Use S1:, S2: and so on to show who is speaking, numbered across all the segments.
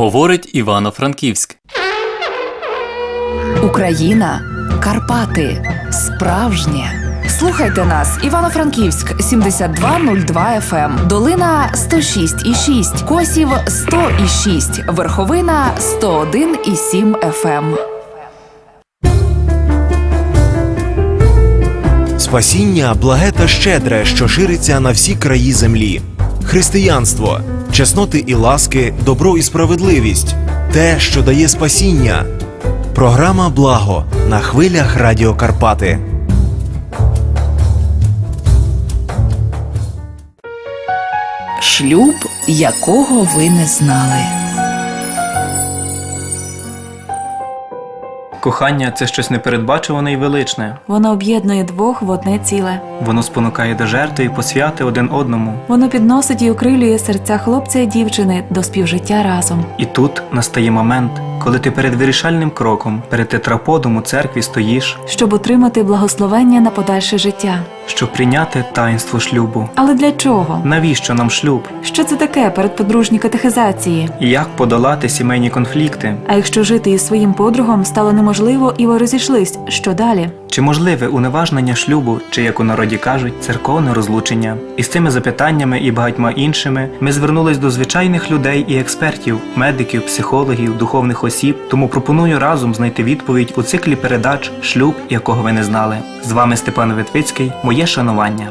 S1: Говорить Івано-Франківськ.
S2: Україна, Карпати, справжнє. Слухайте нас, Івано-Франківськ, 7202 FM, ем. Долина 106,6, Косів 100,6, Верховина 101,7 FM.
S3: Спасіння благе та щедре, що шириться на всі краї землі. Християнство, чесноти і ласки, добро і справедливість те, що дає спасіння. Програма Благо на хвилях Радіо Карпати.
S2: Шлюб, якого ви не знали.
S4: Кохання це щось непередбачуване і величне.
S5: Воно об'єднує двох в одне ціле.
S4: Воно спонукає до жертви і посвяти один одному.
S5: Воно підносить і окрилює серця хлопця і дівчини до співжиття разом.
S4: І тут настає момент, коли ти перед вирішальним кроком, перед тетраподом у церкві стоїш,
S5: щоб отримати благословення на подальше життя.
S4: щоб прийняти таїнство шлюбу.
S5: Але для чого?
S4: Навіщо нам шлюб?
S5: Що це таке передподружні катехизації?
S4: І як подолати сімейні конфлікти?
S5: А якщо жити із своїм подругом стало неможливо і ви розійшлись, що далі?
S4: Чи можливе уневажнення шлюбу, чи як у народі кажуть, церковне розлучення? І з цими запитаннями і багатьма іншими ми звернулись до звичайних людей і експертів, медиків, психологів, духовних осіб. Тому пропоную разом знайти відповідь у циклі передач Шлюб, якого ви не знали. З вами Степан Витвицький. Моє шанування.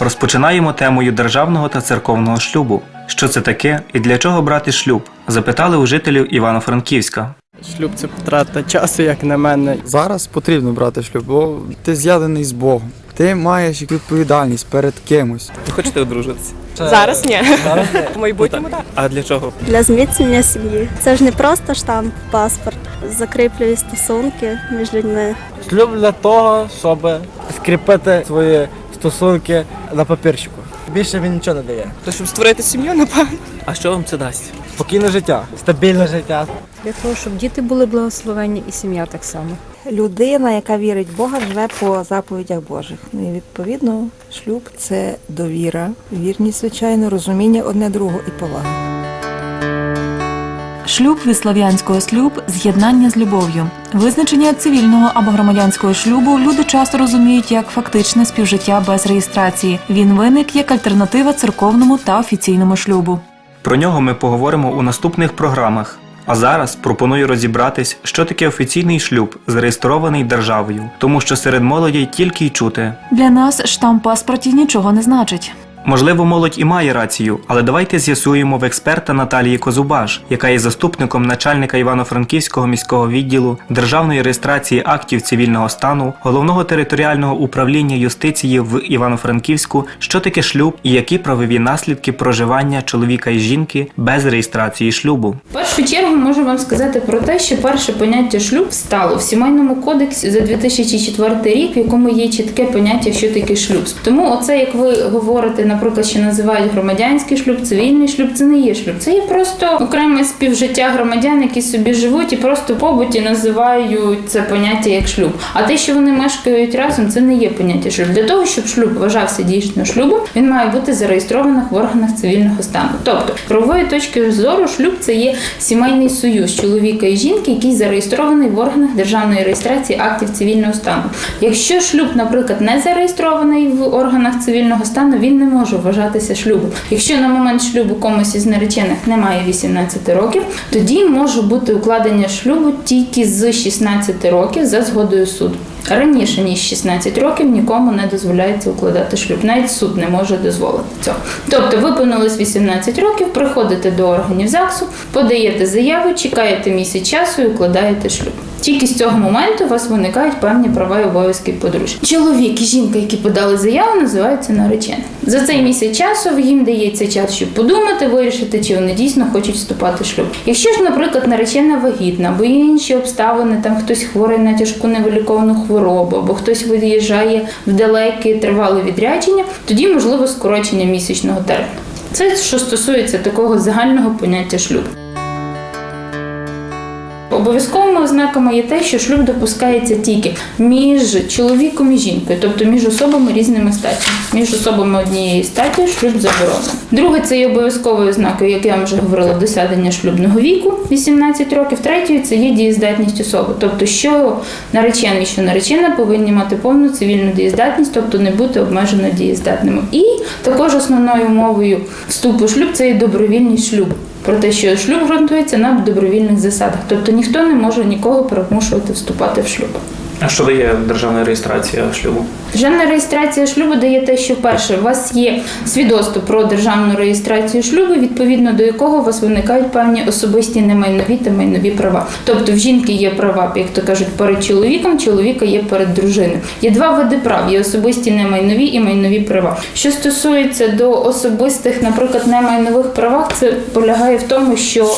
S4: Розпочинаємо темою державного та церковного шлюбу. Що це таке і для чого брати шлюб? Запитали у жителів Івано-Франківська.
S6: Шлюб це втрата часу, як на мене.
S7: Зараз потрібно брати шлюб, бо ти з'єднаний з Богом. Ти маєш відповідальність перед кимось.
S4: Ви хочете одружитися?
S8: Зараз ні. В майбутньому так.
S4: А для чого?
S9: Для зміцнення сім'ї. Це ж не просто штамп, паспорт. Закріплює стосунки між людьми.
S6: Шлюб для того, щоб скріпити свої стосунки на папірчику. Більше він нічого не дає.
S8: То щоб створити сім'ю, напевно.
S4: А що вам це дасть?
S6: Спокійне життя, стабільне життя.
S10: Для того, щоб діти були благословенні і сім'я так само.
S11: Людина, яка вірить в Бога, живе по заповідях Божих. Ну і відповідно, шлюб це довіра, вірність, звичайно, розуміння одне другого і повага.
S5: Шлюб від слов'янського шлюб з'єднання з любов'ю. Визначення цивільного або громадянського шлюбу люди часто розуміють як фактичне співжиття без реєстрації. Він виник як альтернатива церковному та офіційному шлюбу.
S4: Про нього ми поговоримо у наступних програмах. А зараз пропоную розібратись, що таке офіційний шлюб, зареєстрований державою, тому що серед молоді тільки й чути.
S5: Для нас штамп паспорті нічого не значить.
S4: Можливо, молодь і має рацію, але давайте з'ясуємо в експерта Наталії Козубаш, яка є заступником начальника Івано-Франківського міського відділу державної реєстрації актів цивільного стану, головного територіального управління юстиції в Івано-Франківську, що таке шлюб і які правові наслідки проживання чоловіка і жінки без реєстрації шлюбу.
S12: В першу чергу можу вам сказати про те, що перше поняття шлюб стало в сімейному кодексі за 2004 рік, в якому є чітке поняття, що таке шлюб. Тому оце, як ви говорите, наприклад, що називають громадянський шлюб, цивільний шлюб, це не є шлюб. Це є просто окреме співжиття громадян, які собі живуть і просто побуті називають це поняття як шлюб. А те, що вони мешкають разом, це не є поняття шлюб. Для того, щоб шлюб вважався дійсно шлюбом, він має бути зареєстрований в органах цивільного стану. Тобто, правової точки зору, шлюб це є сімейний союз чоловіка і жінки, який зареєстрований в органах державної реєстрації актів цивільного стану. Якщо шлюб, наприклад, не зареєстрований в органах цивільного стану, він не може вважатися шлюбом. Якщо на момент шлюбу комусь із наречених немає 18 років, тоді може бути укладення шлюбу тільки з 16 років за згодою суду. Раніше ніж 16 років нікому не дозволяється укладати шлюб. Навіть суд не може дозволити цього. Тобто, виповнилось 18 років, приходите до органів ЗАГСу, подаєте заяву, чекаєте місяць часу і укладаєте шлюб. Тільки з цього моменту у вас виникають певні права і обов'язки подружжя. Чоловік і жінка, які подали заяву, називаються наречені. За цей місяць часу їм дається час, щоб подумати, вирішити, чи вони дійсно хочуть вступати в шлюб. Якщо ж, наприклад, наречена вагітна, або інші обставини, там хтось хворий на тяжку невиліковну хворобу, або хтось виїжджає в далеке тривале відрядження, тоді можливо скорочення місячного терміну. Це що стосується такого загального поняття шлюбу. Обов'язковими ознаками є те, що шлюб допускається тільки між чоловіком і жінкою, тобто між особами різними статтями. Між особами однієї статі шлюб заборонений. Друге, це є обов'язковою ознакою, як я вам вже говорила, досягнення шлюбного віку 18 років. Третьою це є дієздатність особи. Тобто, що наречений, що наречена повинні мати повну цивільну дієздатність, тобто не бути обмежено дієздатними. І також основною умовою вступу шлюб це є добровільність шлюбу. Про те, що шлюб ґрунтується на добровільних засадах, тобто ніхто не може нікого примушувати вступати в шлюб.
S4: А що дає державна реєстрація шлюбу?
S12: Державна реєстрація шлюбу дає те, що перше, у вас є свідоцтво про державну реєстрацію шлюбу, відповідно до якого у вас виникають певні особисті немайнові та майнові права. Тобто в жінки є права, як то кажуть, перед чоловіком, чоловіка є перед дружиною. Є два види прав: є особисті немайнові і майнові права. Що стосується до особистих, наприклад, немайнових правах, це полягає в тому, що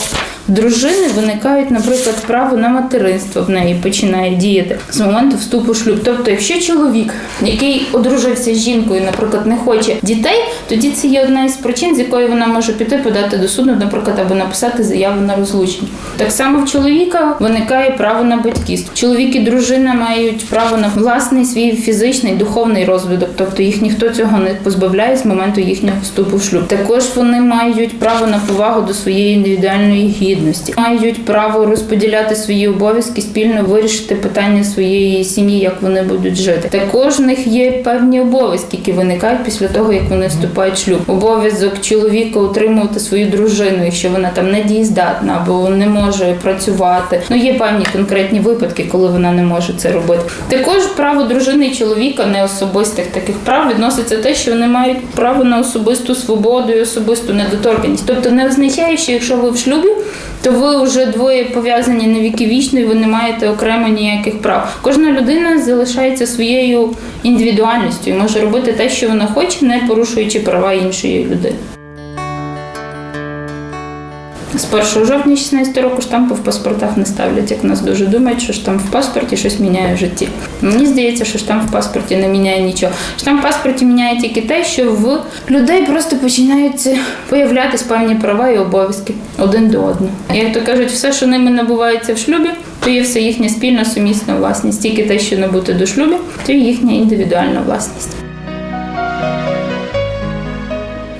S12: дружини виникають, наприклад, право на материнство в неї починає діяти з моменту вступу шлюб. Тобто, якщо чоловік, який одружився з жінкою, наприклад, не хоче дітей, тоді це є одна із причин, з якої вона може піти подати до суду, наприклад, або написати заяву на розлучення. Так само в чоловіка виникає право на батьківство. Чоловік і дружина мають право на власний свій фізичний духовний розвиток, тобто їх ніхто цього не позбавляє з моменту їхнього вступу в шлюб. Також вони мають право на повагу до своєї індивідуальної гідності, мають право розподіляти свої обов'язки, спільно вирішити питання своєї сім'ї, як вони будуть жити. Також в них є певні обов'язки, які виникають після того, як вони вступають в шлюб. Обов'язок чоловіка утримувати свою дружину, якщо вона там не дієздатна або не може працювати. Ну є певні конкретні випадки, коли вона не може це робити. Також право дружини і чоловіка не особистих таких прав відноситься те, що вони мають право на особисту свободу і особисту недоторканність. Тобто не означає, що якщо ви в шлюбі, то ви вже двоє пов'язані на віки вічно і ви не маєте окремо ніяких прав. Кожна людина залишається своєю індивідуальністю і може робити те, що вона хоче, не порушуючи права іншої людини. З 1 жовтня 16 року штампи в паспортах не ставлять, як нас дуже думають, що штамп в паспорті щось міняє в житті. Мені здається, що штамп в паспорті не міняє нічого. Штамп в паспорті міняє тільки те, що в людей просто починають появлятися певні права і обов'язки один до одного. Як то кажуть, все, що ними набувається в шлюбі, то є все їхня спільна сумісна власність. Тільки те, що набути до шлюбі, то є їхня індивідуальна власність.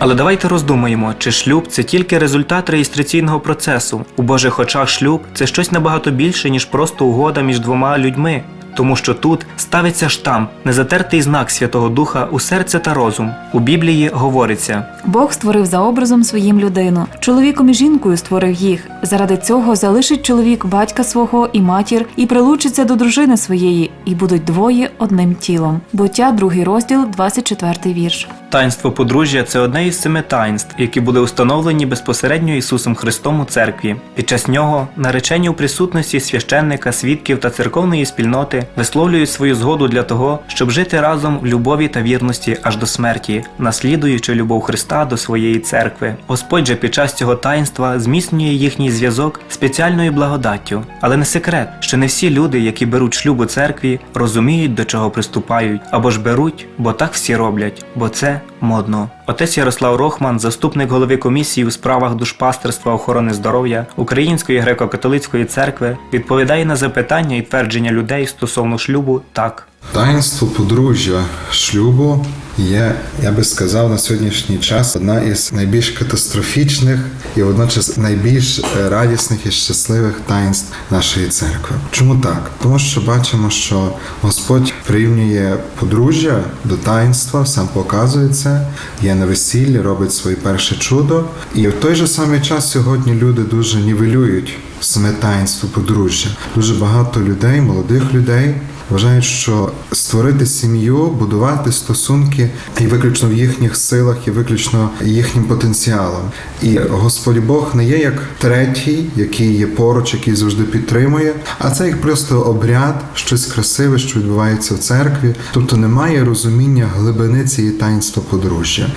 S4: Але давайте роздумаємо, чи шлюб це тільки результат реєстраційного процесу. У Божих очах шлюб це щось набагато більше, ніж просто угода між двома людьми. Тому що тут ставиться штамп, незатертий знак Святого Духа у серце та розум. У Біблії говориться:
S5: Бог створив за образом своїм людину. Чоловіком і жінкою створив їх. Заради цього залишить чоловік батька свого і матір і прилучиться до дружини своєї, і будуть двоє одним тілом. Буття, другий розділ, 24 вірш.
S4: таїнство подружжя це одне із семи таїнств, які були установлені безпосередньо Ісусом Христом у церкві. Під час нього наречені у присутності священника, свідків та церковної спільноти висловлюють свою згоду для того, щоб жити разом в любові та вірності аж до смерті, наслідуючи любов Христа до своєї церкви. Господь же під час цього таїнства зміцнює їхній зв'язок спеціальною благодаттю. Але не секрет, що не всі люди, які беруть шлюб у церкві, розуміють, до чого приступають, або ж беруть, бо так всі роблять, бо це модно. Отець Ярослав Рохман, заступник голови комісії у справах душпастерства охорони здоров'я Української греко-католицької церкви, відповідає на запитання і твердження людей стосовно шлюбу так.
S13: Таїнство подружжя шлюбу є, я би сказав, на сьогоднішній час одна із найбільш катастрофічних і водночас найбільш радісних і щасливих таїнств нашої церкви. Чому так? Тому що бачимо, що Господь прирівнює подружжя до таїнства, сам показує це, є на весіллі, робить своє перше чудо. І в той же самий час сьогодні люди дуже нівелюють саме таїнство подружжя. Дуже багато людей, молодих людей. Вважають, що створити сім'ю, будувати стосунки і виключно в їхніх силах, і виключно їхнім потенціалом. І Господь Бог не є як третій, який є поруч, який завжди підтримує, а це як просто обряд, щось красиве, що відбувається в церкві. Тобто немає розуміння глибини цієї таїнства подружжя.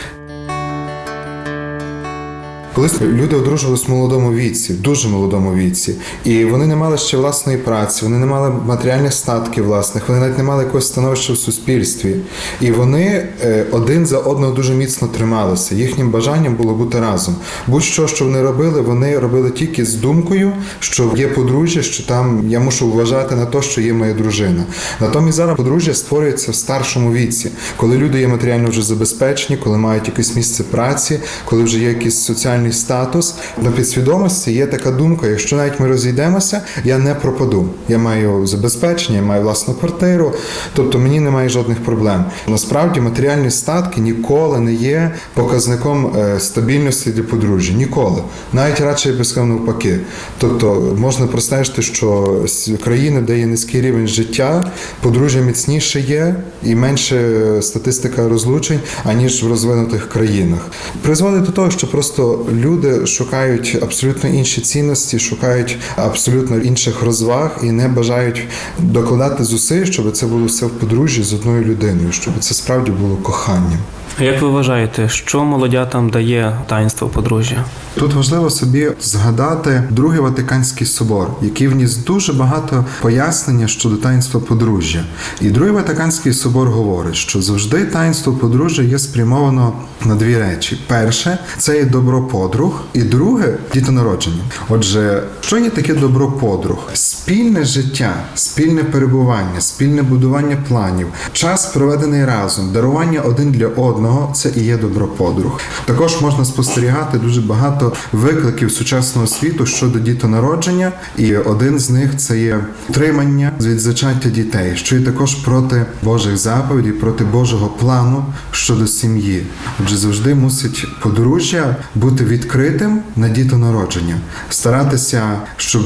S13: Колись люди одружувалися в молодому віці, в дуже молодому віці, і вони не мали ще власної праці, вони не мали матеріальних статків власних, вони навіть не мали якогось становища в суспільстві. І вони е, один за одного дуже міцно трималися. Їхнім бажанням було бути разом. Будь-що, що вони робили, вони робили тільки з думкою, що є подружжя, що там я мушу вважати на те, що є моя дружина. Натомість зараз подружжя створюється в старшому віці, коли люди є матеріально вже забезпечені, коли мають якесь місце праці, коли вже є якийсь соціальний статус. На підсвідомості є така думка: якщо навіть ми розійдемося, я не пропаду. Я маю забезпечення, я маю власну квартиру, тобто мені немає жодних проблем. Насправді матеріальні статки ніколи не є показником е, стабільності для подружжя. Ніколи. Навіть радше я би сказав навпаки. Тобто можна простежити, що країни, де є низький рівень життя, подружжя міцніше є і менше е, статистика розлучень, аніж в розвинутих країнах. Призводить до того, що просто люди шукають абсолютно інші цінності, шукають абсолютно інших розваг і не бажають докладати зусиль, щоб це було все в подружжі з одною людиною, щоб це справді було коханням.
S4: Як ви вважаєте, що молодятам дає таїнство подружжя?
S13: Тут важливо собі згадати Другий Ватиканський собор, який вніс дуже багато пояснення щодо таїнства подружжя. І Другий Ватиканський собор говорить, що завжди таїнство подружжя є спрямовано на дві речі: перше це є добро подруг, і друге дітонародження. Отже, що є таке добро подруг? Спільне життя, спільне перебування, спільне будування планів, час проведений разом, дарування один для одного це і є добро подруг. Також можна спостерігати дуже багато викликів сучасного світу щодо дітонародження, і один з них це є утримання від зачаття дітей, що є також проти Божих заповідей, проти Божого плану щодо сім'ї. Отже, завжди мусить подружжя бути відкритим на дітонародження, старатися, щоб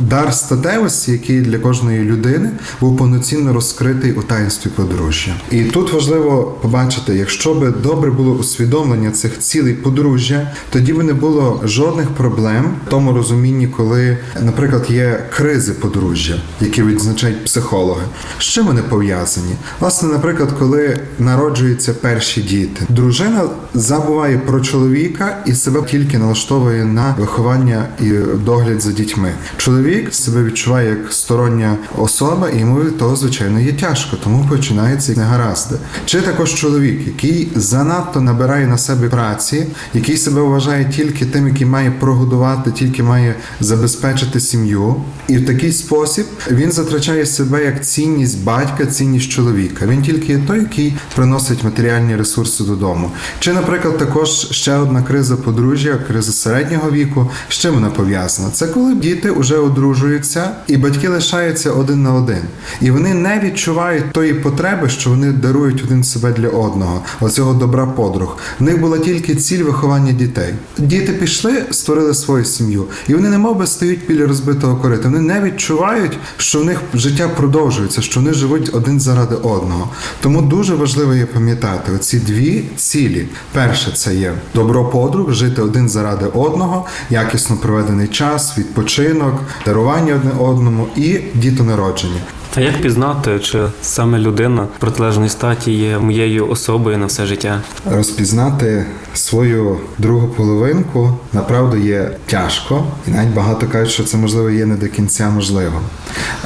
S13: дар статевості, який для кожної людини, був повноцінно розкритий у таїнстві подружжя. І тут важливо побачити, якщо би добре було усвідомлення цих цілей подружжя, тоді би не було жодних проблем в тому розумінні, коли, наприклад, є кризи подружжя, які відзначають психологи. З чим вони пов'язані? Власне, наприклад, коли народжуються перші діти, дружина забуває про чоловіка і себе тільки налаштовує на виховання і догляд за дітьми. Чоловік себе відчуває як стороння особа, і йому від того, звичайно, є тяжко, тому починаються негаразди. Чи також чоловік, який занадто набирає на себе праці, який себе вважає тільки тим, який має прогодувати, тільки має забезпечити сім'ю, і в такий спосіб він затрачає себе як цінність батька, цінність чоловіка. Він тільки є той, який приносить матеріальні ресурси додому. Чи, наприклад, також ще одна криза подружжя, криза середнього віку. З чим вона пов'язана? Це коли діти вже одружуються, і батьки лишаються один на один, і вони не відчувають тої потреби, що вони дарують один себе для одного, оцього добра подруг. В них була тільки ціль виховання дітей. Діти пішли, створили свою сім'ю, і вони немов би стають біля розбитого корита. Вони не відчувають, що в них життя продовжується, що вони живуть один заради одного. Тому дуже важливо є пам'ятати оці дві цілі. Перше це є добро подруг, жити один заради одного, якісно проведений час, відпочинок, дарування одне одному і дітонародження.
S4: А як пізнати, чи саме людина в протилежної статі є моєю особою на все життя?
S13: Розпізнати свою другу половинку направду є тяжко, і навіть багато кажуть, що це можливо є не до кінця можливо.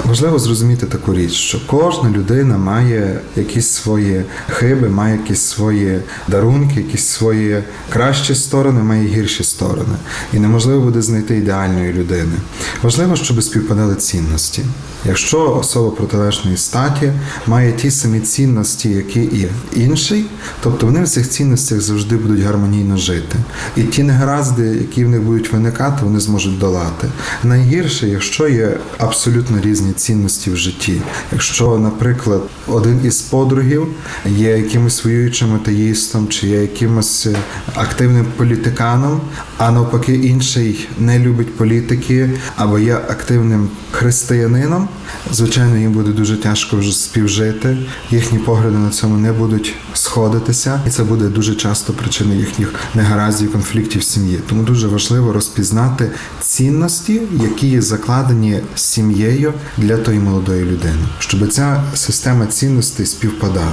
S13: Важливо зрозуміти таку річ, що кожна людина має якісь свої хиби, має якісь свої дарунки, якісь свої кращі сторони, має гірші сторони. І неможливо буде знайти ідеальної людини. Важливо, щоб співпадали цінності. Якщо особа протилежної статі має ті самі цінності, які і інший, тобто вони в цих цінностях завжди будуть гармонійно жити. І ті негаразди, які в них будуть виникати, вони зможуть долати. Найгірше, якщо є абсолютно різні цінності в житті. Якщо, наприклад, один із подругів є якимось воюючим атеїстом, чи є якимось е, активним політиканом, а навпаки, інший не любить політики або є активним християнином, звичайно, їм буде дуже тяжко вже співжити. Їхні погляди на цьому не будуть сходитися, і це буде дуже часто причиною їхніх негараздів, конфліктів в сім'ї. Тому дуже важливо розпізнати цінності, які є закладені сім'єю для тої молодої людини, щоб ця система цінностей співпадала.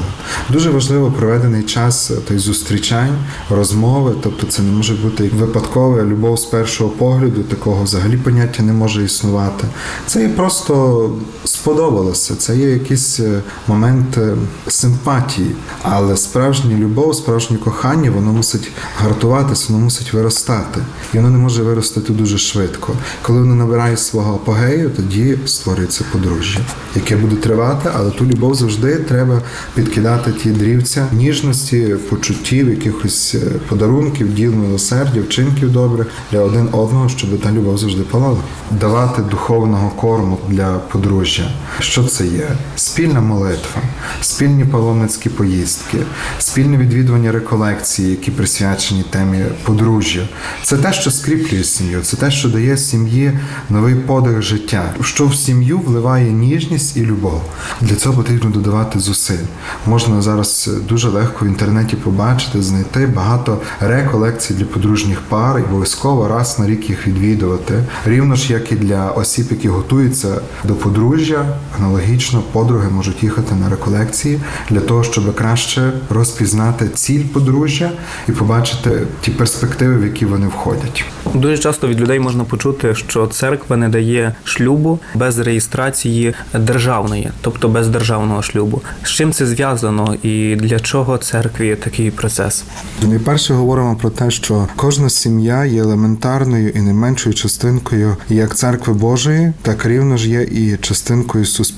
S13: Дуже важливо проведений час той зустрічань, розмови, тобто це не може бути як випадкове любов з першого погляду, такого взагалі поняття не може існувати. Це є просто сподобалося. Це є якийсь е, момент е, симпатії, але справжня любов, справжнє кохання, воно мусить гартуватися, воно мусить виростати. І воно не може виростати дуже швидко. Коли воно набирає свого апогею, тоді створюється подружжя, яке буде тривати, але ту любов завжди треба підкидати ті дрівця ніжності, почуттів, якихось е, подарунків, діл милосердя, вчинків добрих для один одного, щоб та любов завжди палала. Давати духовного корму для подружжя. Що це є? Спільна молитва, спільні паломницькі поїздки, спільне відвідування реколекції, які присвячені темі подружжя. Це те, що скріплює сім'ю, це те, що дає сім'ї новий подих життя, що в сім'ю вливає ніжність і любов. Для цього потрібно додавати зусиль. Можна зараз дуже легко в інтернеті побачити, знайти багато реколекцій для подружніх пар і обов'язково раз на рік їх відвідувати. Рівно ж як і для осіб, які готуються до подружжя, аналогічно подруги можуть їхати на реколекції для того, щоб краще розпізнати ціль подружжя і побачити ті перспективи, в які вони входять.
S4: Дуже часто від людей можна почути, що церква не дає шлюбу без реєстрації державної, тобто без державного шлюбу. З чим це зв'язано і для чого церкві такий процес?
S13: Найперше говоримо про те, що кожна сім'я є елементарною і не меншою частинкою як церкви Божої, так рівно ж є і частинкою суспільства.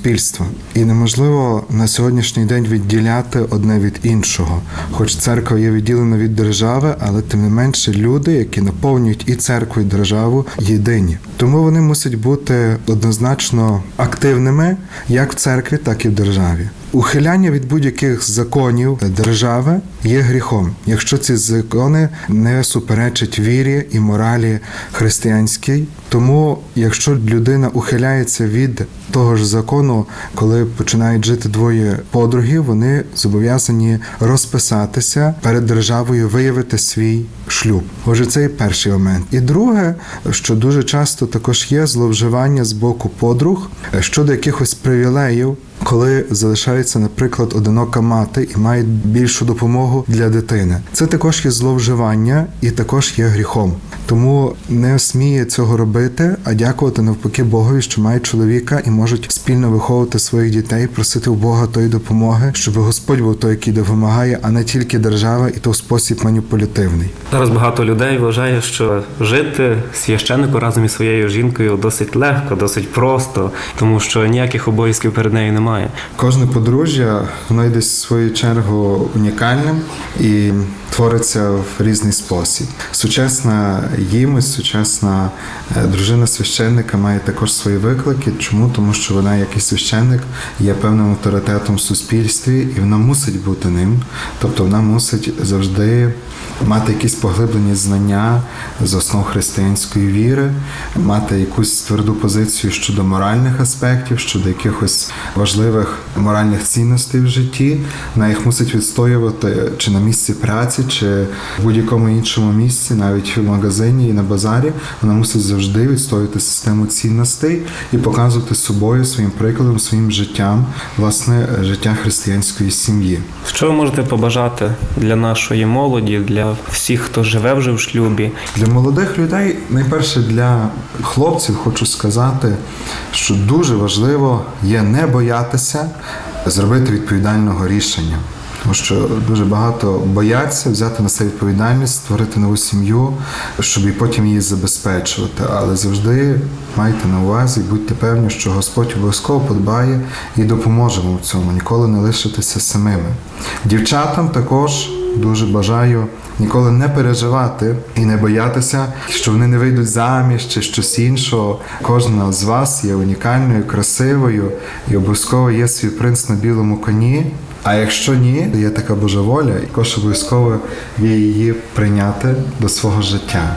S13: І неможливо на сьогоднішній день відділяти одне від іншого. Хоч церква є відділена від держави, але тим не менше люди, які наповнюють і церкву, і державу, єдині. Тому вони мусять бути однозначно активними як в церкві, так і в державі. Ухиляння від будь-яких законів держави є гріхом, якщо ці закони не суперечать вірі і моралі християнській. Тому, якщо людина ухиляється від того ж закону, коли починають жити двоє подругів, вони зобов'язані розписатися перед державою, виявити свій шлюб. Отже, це і перший момент. І друге, що дуже часто також є зловживання з боку подруг щодо якихось привілеїв. Коли залишається, наприклад, одинока мати і має більшу допомогу для дитини, це також є зловживання і також є гріхом. Тому не сміє цього робити, а дякувати навпаки Богові, що має чоловіка і можуть спільно виховувати своїх дітей, просити у Бога тої допомоги, щоб Господь був той, який допомагає, а не тільки держава, і то в спосіб маніпулятивний.
S4: Зараз багато людей вважає, що жити священнику разом із своєю жінкою досить легко, досить просто, тому що ніяких обов'язків перед нею немає.
S13: Кожне подружжя воно в свою чергу унікальним і твориться в різний спосіб. Сучасна їмось, сучасна е, дружина священника має також свої виклики. Чому? Тому що вона, як і священник, є певним авторитетом в суспільстві, і вона мусить бути ним. Тобто вона мусить завжди мати якісь поглиблені знання з основ християнської віри, мати якусь тверду позицію щодо моральних аспектів, щодо якихось важливих моральних цінностей в житті. Вона їх мусить відстоювати чи на місці праці, чи в будь-якому іншому місці, навіть в магазині і на базарі. Вона мусить завжди відстоювати систему цінностей і показувати собою своїм прикладом, своїм життям, власне, життя християнської сім'ї.
S4: Що ви можете побажати для нашої молоді, для всіх, хто живе вже в шлюбі?
S13: Для молодих людей, найперше для хлопців, хочу сказати, що дуже важливо є не боятися зробити відповідального рішення. Тому що дуже багато бояться взяти на себе відповідальність, створити нову сім'ю, щоб і потім її забезпечувати. Але завжди майте на увазі, будьте певні, що Господь обов'язково подбає і допоможе вам в цьому, ніколи не лишитися самими. Дівчатам також дуже бажаю ніколи не переживати і не боятися, що вони не вийдуть заміж чи щось іншого. Кожна з вас є унікальною, красивою і обов'язково є свій принц на білому коні. А якщо ні, то є така Божа воля, і також обов'язково є її прийняти до свого життя.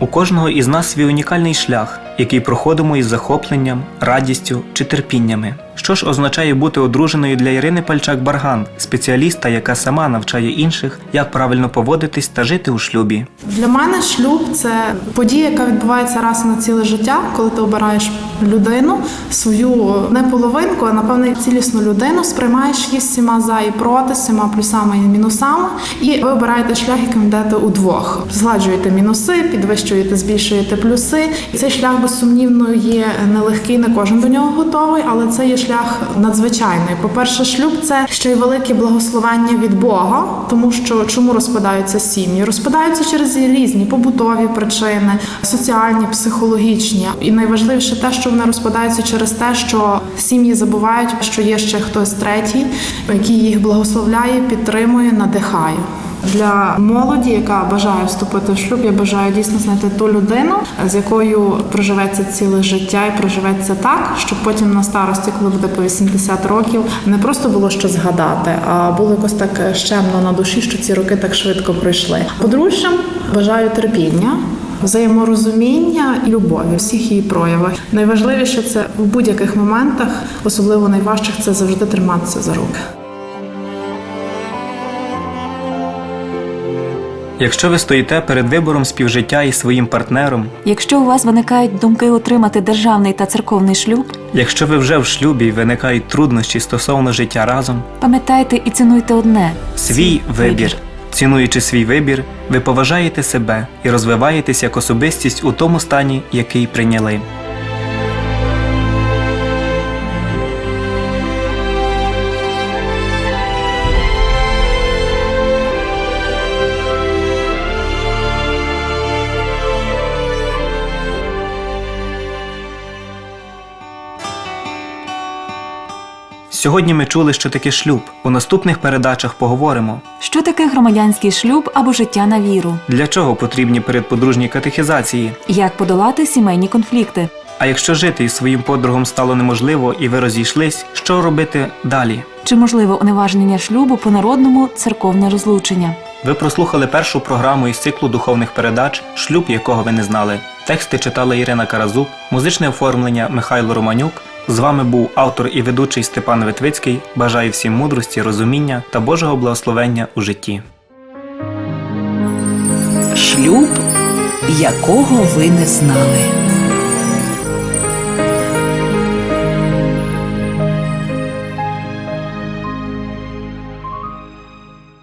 S4: У кожного із нас свій унікальний шлях, який проходимо із захопленням, радістю чи терпіннями. Що ж означає бути одруженою для Ірини Пальчак-Барган, спеціаліста, яка сама навчає інших, як правильно поводитись та жити у шлюбі.
S14: Для мене шлюб це подія, яка відбувається раз на ціле життя, коли ти обираєш людину, свою не половинку, а напевне цілісну людину, сприймаєш її з всіма за і проти, з всіма плюсами і мінусами, і ви обираєте шлях, яким йдете удвох. Згладжуєте мінуси, підвищуєте, збільшуєте плюси. Цей шлях безсумнівно є нелегкий, не кожен до нього готовий, але це є шлях надзвичайний. По-перше, шлюб це ще й велике благословення від Бога, тому що чому розпадаються сім'ї? Розпадаються через різні побутові причини, соціальні, психологічні. І найважливіше те, що вони розпадаються через те, що сім'ї забувають, що є ще хтось третій, який їх благословляє, підтримує, надихає. Для молоді, яка бажає вступити в шлюб, я бажаю дійсно знайти ту людину, з якою проживеться ціле життя і проживеться так, щоб потім на старості, коли буде по 80 років, не просто було що згадати, а було якось так щемно на душі, що ці роки так швидко пройшли. Подружжям бажаю терпіння. Взаєморозуміння і любові, всіх її проявах. Найважливіше це в будь-яких моментах, особливо найважчих, це завжди триматися за руки.
S4: Якщо ви стоїте перед вибором співжиття із своїм партнером,
S5: Якщо у вас виникають думки отримати державний та церковний шлюб,
S4: якщо ви вже в шлюбі і виникають труднощі стосовно життя разом,
S5: пам'ятайте і цінуйте одне
S4: свій вибір. Цінуючи свій вибір, ви поважаєте себе і розвиваєтесь як особистість у тому стані, який прийняли. Сьогодні ми чули, що таке шлюб. У наступних передачах поговоримо,
S5: Що таке громадянський шлюб або життя на віру?
S4: для чого потрібні передподружні катехізації.
S5: Як подолати сімейні конфлікти?
S4: А якщо жити із своїм подругом стало неможливо і ви розійшлись, що робити далі?
S5: Чи можливо уневажнення шлюбу по народному церковне розлучення?
S4: Ви прослухали першу програму із циклу духовних передач Шлюб, якого ви не знали. Тексти читала Ірина Каразук, музичне оформлення Михайло Романюк. З вами був автор і ведучий Степан Витвицький. Бажаю всім мудрості, розуміння та Божого благословення у житті.
S2: Шлюб, якого ви не знали.